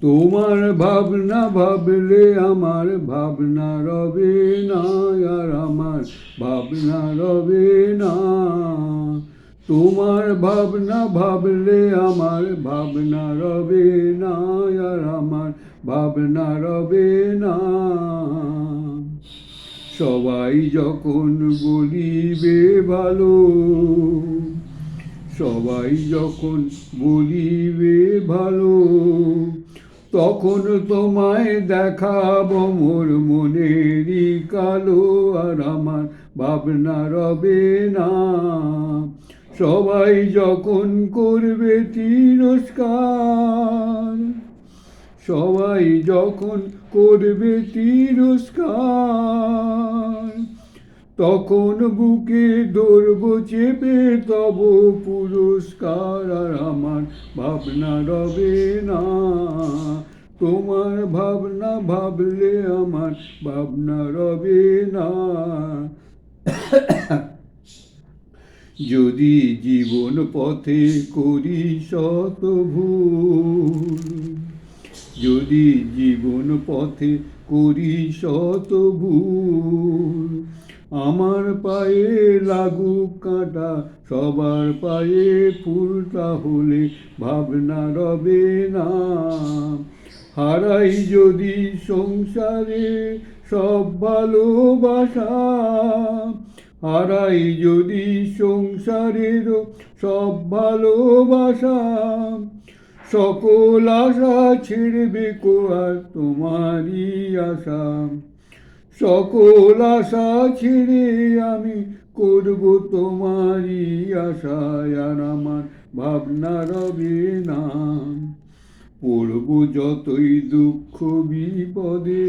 তোমার ভাবনা ভাবলে আমার ভাবনা রবে না, আর আমার ভাবনা রবে না। তোমার ভাবনা ভাবলে আমার ভাবনা রবে না, আর আমার ভাবনা রবে না। সবাই যখন বলিবে ভালো, সবাই যখন বলিবে ভালো তখন তোমায় দেখাবো মোর মনেরই কালো আর আমার ভাবনা রবে না। সবাই যখন করবে তিরস্কার, সবাই যখন করবে তিরস্কার, তখন বুকে ধরব চেপে তব পুরস্কার আর আমার ভাবনা রবে না। তোমার ভাবনা ভাবলে আমার ভাবনা রবে না। যদি জীবন পথে করি শত ভুল, যদি জীবন পথে করি শত ভুল, আমার পায়ে লাগুক কাঁটা, সবার পায়ে ফুল, তাহলে ভাবনা রবে না। হারাই যদি সংসারে সব ভালোবাসা, হারাই যদি সংসারের সব ভালোবাসা, সকল আশা ছেড়বে আর তোমারই আশা। সকল আশা ছেড়ে আমি করব তোমারই আশায়, আর আমার ভাবনা রবে না পড়ব যতই দুঃখ বিপদে।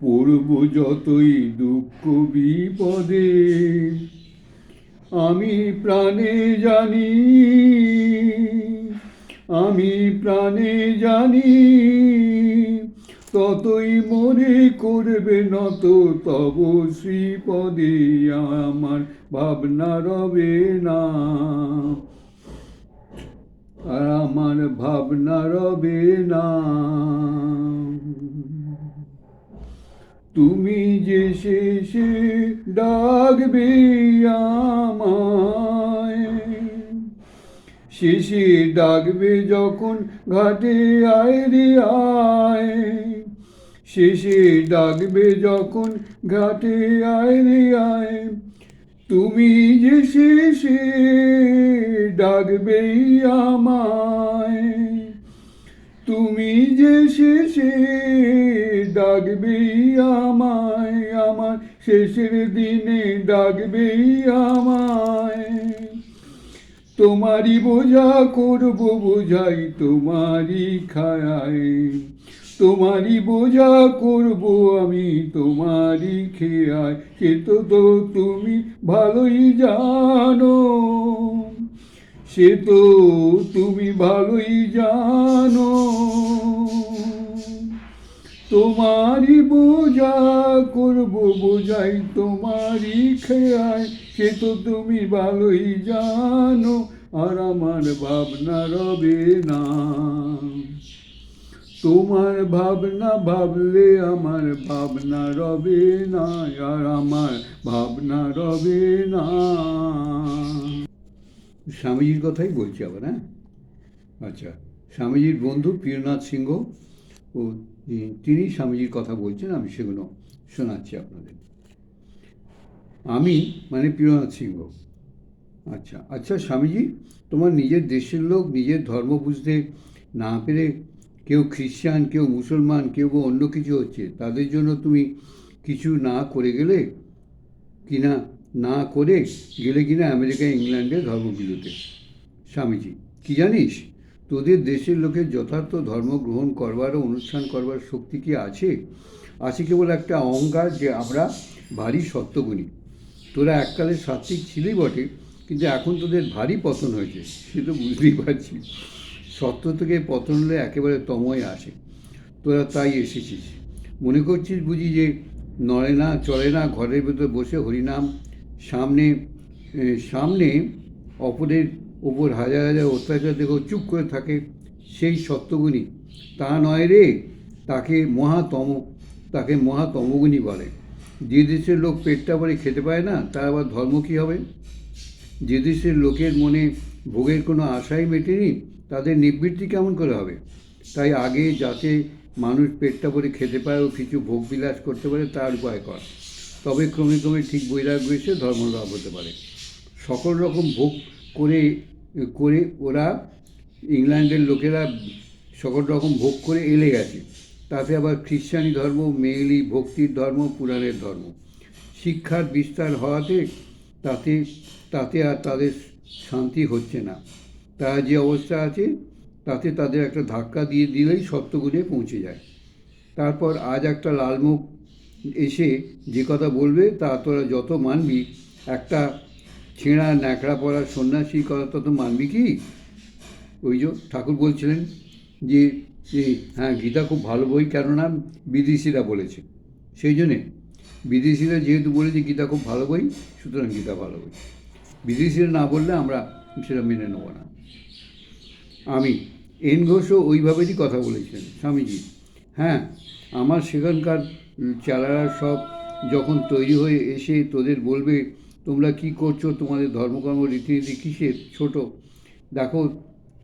পড়ব যতই দুঃখ বিপদে। আমি প্রাণে জানি, আমি প্রাণে জানি, ততই মনে করবে নত তব শ্রীপদে। আমার ভাবনা রবে না। আর আমার ভাবনা রবে তুমি যে শেষে ডাকবে আমায়, শেষে ডাকবে যখন ঘাটে আয় রে আয়, শেষে ডাকবে যখন ঘাটে আয় রে আয়। তুমি যে শেষে ডাকবেই আমায়, তুমি যে শেষে ডাকবেই আমায়, আমার শেষের দিনে ডাকবেই আমায়। তোমারই বোঝা করব, বোঝাই তোমারই খায় তোমারই বোঝা করব আমি তোমারই খেয়ায় সে তো তো তুমি ভালোই জানো। সে তো তুমি ভালোই জানো। তোমারই বোঝা করব বোঝাই তোমারই খেয়ায় সে তো তুমি ভালোই জানো, আর আমার ভাবনা রবে না। তোমার ভাবনা ভাবলে আমার ভাবনা রবে না, আর আমার ভাবনা রবে না। স্বামীজির কথাই বলছি আবার হ্যাঁ? আচ্ছা স্বামীজির বন্ধু প্রিয়নাথ সিংহ, ও তিনি স্বামীজির কথা বলছেন, আমি সেগুলো শোনাচ্ছি আপনাদের। আমি মানে প্রিয়নাথ সিংহ। আচ্ছা আচ্ছা স্বামীজি, তোমার নিজের দেশের লোক, নিজের ধর্ম বুঝতে না পেরে কেউ খ্রিস্টান, কেউ মুসলমান, কেউ বা অন্য কিছু হচ্ছে, তাদের জন্য তুমি কিছু না করে গেলে কিনা, না করে গেলে কিনা আমেরিকা, ইংল্যান্ডে ধর্মগুলোতে স্বামীজি, কি জানিস? তোদের দেশের লোকের যথার্থ ধর্ম গ্রহণ করবার ও অনুষ্ঠান করবার শক্তি কি আছে? আছে কেবল একটা অহংকার যে আমরা ভারী সত্যগুণী। তোরা এককালে সাত্বিক ছিলি বটে, কিন্তু এখন তোদের ভারী পতন হয়েছে, সে তো বুঝতেই পারছি সত্য থেকে পতন হলে একেবারে তময় আসে। তোরা তাই এসেছিস। মনে করছিস বুঝি যে নড়ে না চলে না, ঘরের ভেতর বসে হরিনাম, সামনে সামনে অপরের ওপর হাজার হাজার অত্যাচার দেখেও চুপ করে থাকে সেই সত্যগুণী। তা নয় রে, তাকে মহাতম তাকে মহাতমগুণী বলে। যে দেশের লোক পেটটা ভরে খেতে পায় না, তার আবার ধর্ম কী হবে? যে দেশের লোকের মনে ভোগের কোনো আশাই মেটেনি তাদের নিবৃত্তি কেমন করে হবে? তাই আগে যাতে মানুষ পেটটা ভরে খেতে পায় ও কিছু ভোগ বিলাস করতে পারে, তার উপায় কর। তবে ক্রমে ক্রমে ঠিক বৈরাগ্য এসে ধর্ম লাভ হতে পারে। সকল রকম ভোগ করে করে ওরা ইংল্যান্ডের লোকেরা সকল রকম ভোগ করে এলে গেছে। তাতে আবার খ্রিস্টানি ধর্ম, মেয়েলি ভক্তির ধর্ম, পুরাণের ধর্ম। শিক্ষার বিস্তার হওয়াতে তাতে তাতে আর তাদের শান্তি হচ্ছে না। তারা যে অবস্থা আছে, তাতে তাদের একটা ধাক্কা দিয়ে দিলেই সত্যগুণে পৌঁছে যায়। তারপর আজ একটা লালমুখ এসে যে কথা বলবে, তা তোরা যত মানবি। একটা ছেঁড়া ন্যাকড়া পড়া সন্ন্যাসী কথা তত মানবি কি? ওই যে ঠাকুর বলছিলেন যে যে হ্যাঁ গীতা খুব ভালো বই, কেননা বিদেশিরা বলেছে। সেই জন্যে বিদেশিরা যেহেতু বলেছে গীতা খুব ভালো বই, সুতরাং গীতা ভালো বই। বিদেশিরা না বললে আমরা সেটা মেনে নেব না। আমি। এন ঘোষও ওইভাবেই কথা বলেছেন, স্বামীজি। হ্যাঁ আমার সেখানকার চালারা সব যখন তৈরি হয়ে এসে তোদের বলবে, তোমরা কি করছ? তোমাদের ধর্মকর্ম, রীতিনীতি কিসের? ছোট। দেখো,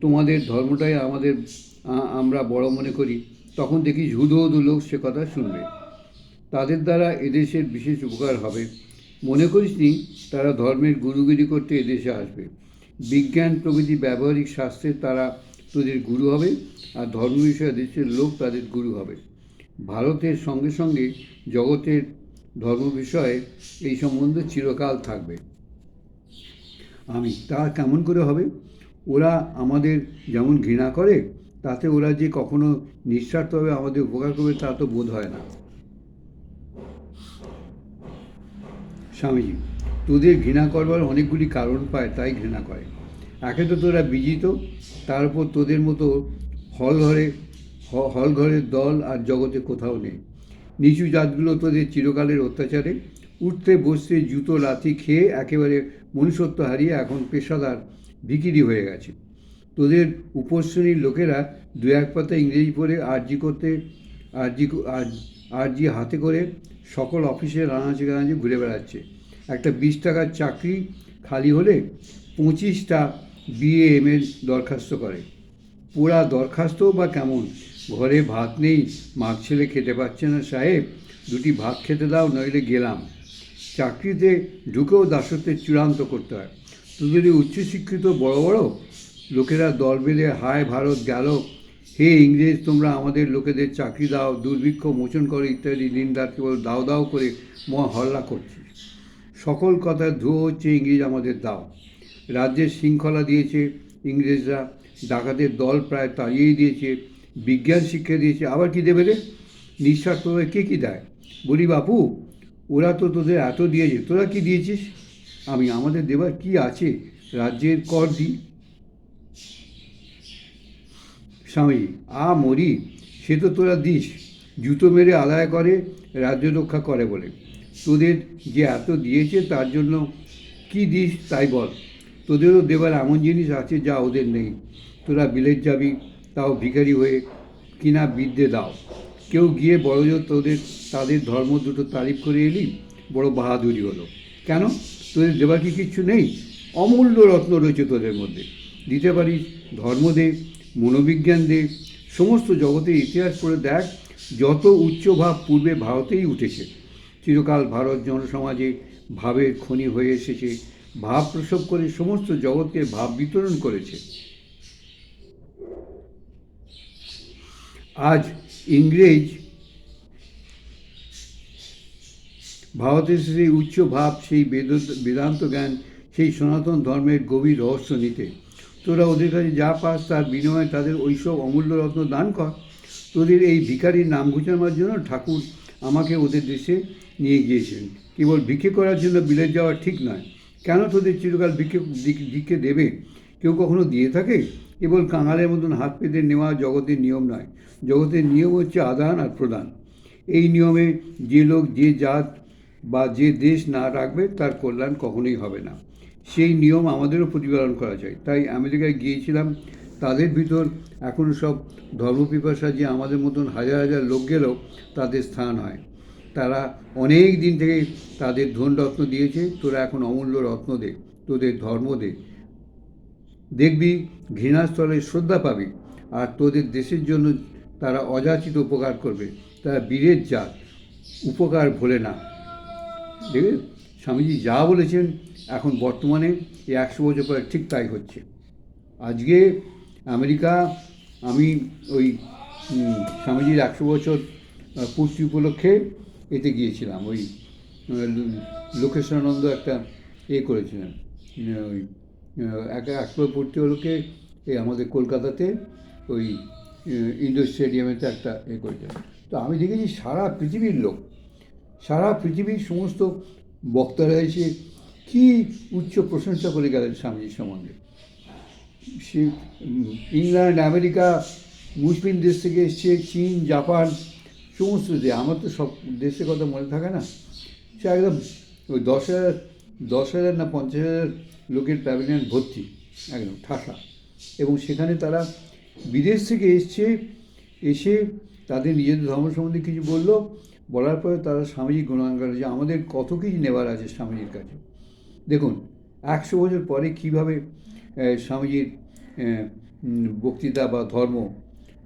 তোমাদের ধর্মটাই আমাদের আমরা বড় মনে করি। তখন দেখি হুদু লোক সে কথা শুনবে। তাদের দ্বারা এদেশের বিশেষ উপকার হবে। মনে করিসনি, তারা ধর্মের গুরুগিরি করতে এদেশে আসবে। বিজ্ঞান প্রভৃতি ব্যবহারিক শাস্ত্রে তারা তোদের গুরু হবে আর ধর্ম বিষয়ে দেশের লোক তাদের গুরু হবে। ভারতের সঙ্গে সঙ্গে জগতের ধর্ম বিষয়ে এই সম্বন্ধে চিরকাল থাকবে। আমি তা কেমন করে হবে? ওরা আমাদের যেমন ঘৃণা করে, তাতে ওরা যে কখনো নিঃস্বার্থভাবে আমাদের উপকার করবে তা তো বোধ হয় না। স্বামীজি তোদের ঘৃণা করবার অনেকগুলি কারণ পায়, তাই ঘৃণা করে। একে তো তোরা বিজিত, তার উপর তোদের মতো হল ঘরে হল ঘরের দল আর জগতে কোথাও নেই। নিচু জাতগুলো তোদের চিরকালের অত্যাচারে। উঠতে বসতে জুতো লাথি খেয়ে একেবারে মনুষ্যত্ব হারিয়ে এখন পেশাদার ভিকিরি হয়ে গেছে। তোদের উপশ্রেণীর লোকেরা দু এক পাতা ইংরেজি পড়ে আর্জি করতে, আর্জি আর্জ- হাতে করে সকল অফিসে রানাচে গানাচে ঘুরে বেড়াচ্ছে। একটা বিশ টাকার চাকরি খালি হলে পঁচিশটা বিএ এম এর দরখাস্ত করে। পুরা দরখাস্ত বা কেমন? ঘরে ভাত নেই মাছ ছেলে খেতে পাচ্ছে না, সাহেব, দুটি ভাত খেতে দাও, নইলে গেলাম। চাকরিতে ঢুকেও দাসত্বের চূড়ান্ত করতে হয়। এই উচ্চশিক্ষিত বড় বড়, লোকেরা দল বেঁধে, হায় ভারত গেল। হে ইংরেজ, তোমরা আমাদের লোকেদের চাকরি দাও, দুর্ভিক্ষ মোচন করো ইত্যাদি নিন্দার কেবল দাও দাও করে মহা হল্লা করছিস সকল কথার ধুয়ো হচ্ছে ইংরেজ আমাদের দাও। রাজ্যের শৃঙ্খলা দিয়েছে ইংরেজরা, ডাকাতের দল প্রায় তাড়িয়েই দিয়েছে, বিজ্ঞান শিক্ষা দিয়েছে, আবার কি দেবে রে? নিঃস্বার্থভাবে কে কী দেয়? বলি, বাপু, ওরা তো তোদের এত দিয়েছে, তোরা কি দিয়েছিস? আমি আমাদের দেবার কি আছে? রাজ্যের কর দিই স্বামী, আ মরি, সে তো তোরা দিস, জুতো মেরে আদায় করে, রাজ্য রক্ষা করে বলে। তোদের যে এত দিয়েছে তার জন্য কি দিস তাই বল। তোদেরও দেবার এমন জিনিস আছে যা ওদের নেই। তোরা বিলেত যাবি, তাও ভিখারি হয়ে কিনা বিদ্যে দাও। কেউ গিয়ে বড়জোর তোদের, তাদের ধর্ম দুটো তারিফ করে এলি, বড় বাহাদুরি হলো। কেন? তোদের দেবার কি কিচ্ছু নেই? অমূল্য রত্ন রয়েছে তোদের মধ্যে। দিতে পারিস, ধর্ম দে, মনোবিজ্ঞান দে, সমস্ত জগতের ইতিহাস পড়ে দেখ, যত উচ্চ ভাব পূর্বে ভারতেই উঠেছে। চিরকাল ভারত জনসমাজে ভাবের খনি হয়ে এসেছে, ভাব প্রসব করে সমস্ত জগৎকে ভাব বিতরণ করেছে। আজ ইংরেজ ভারতের সেই উচ্চ ভাব, সেই বেদ বেদান্ত জ্ঞান, সেই সনাতন ধর্মের গভীর রহস্য নিতে। তোরা ওদের কাছে যা পাস তার বিনিময়ে তাদের ওইসব অমূল্য রত্ন দান কর। তোদের এই ভিখারির নাম ঘুচানোর জন্য ঠাকুর আমাকে ওদের দেশে নিয়ে গিয়েছিলেন। কেবল ভিক্ষে করার জন্য বিলেত যাওয়া ঠিক নয়। কেন তোদের চিরকাল ভিক্ষে ভিক- ভিক্ষে দেবে? কেউ কখনো দিয়ে থাকে? কেবল কাঙালের মতন হাত পেতে নেওয়া জগতের নিয়ম নয়। জগতের নিয়ম হচ্ছে আদান আর প্রদান। এই নিয়মে যে লোক যে জাত বা যে দেশ না রাখবে, তার কল্যাণ কখনোই হবে না। সেই নিয়ম আমাদেরও প্রতিপালন করা চাই। তাই আমেরিকায় গিয়েছিলাম। তাদের ভিতর এখনও সব ধর্মপিপাসা যে আমাদের মতন হাজার হাজার লোক গেলেও তাদের স্থান হয়। তারা অনেক দিন থেকে তাদের ধন রত্ন দিয়েছে, তোরা এখন অমূল্য রত্ন দে, তোদের ধর্ম দে। দেখবি ঘৃণাস্থলে শ্রদ্ধা পাবি আর তোদের দেশের জন্য তারা অযাচিত উপকার করবে। তারা বীরের জাত, উপকার ভোলে না। দেখবে? স্বামীজি যা বলেছেন এখন বর্তমানে এই একশো বছর পরে ঠিক তাই হচ্ছে। আজকে আমেরিকা, আমি ওই স্বামীজির একশো বছর পূর্তি উপলক্ষে এতে গিয়েছিলাম ওই লোকেশানন্দ একটা এ করেছিলেন। ওই আহ, এক একশো পূর্তি উপলক্ষে এই আমাদের কলকাতাতে ওই ইন্ডোর স্টেডিয়ামেতে একটা এ করেছিলেন। তো আমি দেখেছি সারা পৃথিবীর লোক সারা পৃথিবীর সমস্ত বক্তারা এসে কী উচ্চ প্রশংসা করে গেলেন স্বামীজির সম্বন্ধে। সে ইংল্যান্ড আমেরিকা মুসলিম দেশ থেকে এসছে চীন জাপান সমস্ত দেশ আমার তো সব দেশের কথা মনে থাকে না। সে একদম ওই দশ হাজার দশ হাজার না পঞ্চাশ হাজার লোকের প্যাভিলিয়ন ভর্তি, একদম ঠাসা। এবং সেখানে তারা বিদেশ থেকে এসছে, এসে তাদের নিজেদের ধর্ম সম্বন্ধে কিছু বলল, বলার পরে তারা স্বামীজি গুণগান করে যে, আমাদের কত কিছু নেবার আছে স্বামীজির কাছে। দেখুন, একশো বছর পরে কীভাবে স্বামীজির বক্তৃতা বা ধর্ম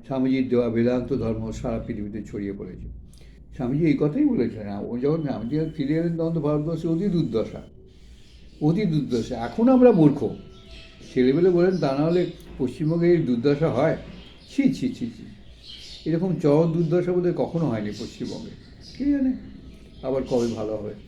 স্বামীজির দেওয়া বেদান্ত ধর্ম সারা পৃথিবীতে ছড়িয়ে পড়েছে। স্বামীজি এই কথাই বলেছিলেন ও যখন স্বামীজি ফিরে এলেন তখন তো ভারতবর্ষে অতি দুর্দশা অতি দুর্দশা। এখন আমরা মূর্খ। ছেলেবেলে বলেন, তা না হলে পশ্চিমবঙ্গে এই দুর্দশা হয়? ছি ছি ছি ছি। এরকম চরম দুর্দশা বোধহয় কখনো হয়নি পশ্চিমবঙ্গে। কে জানে আবার কবে ভালো হবে।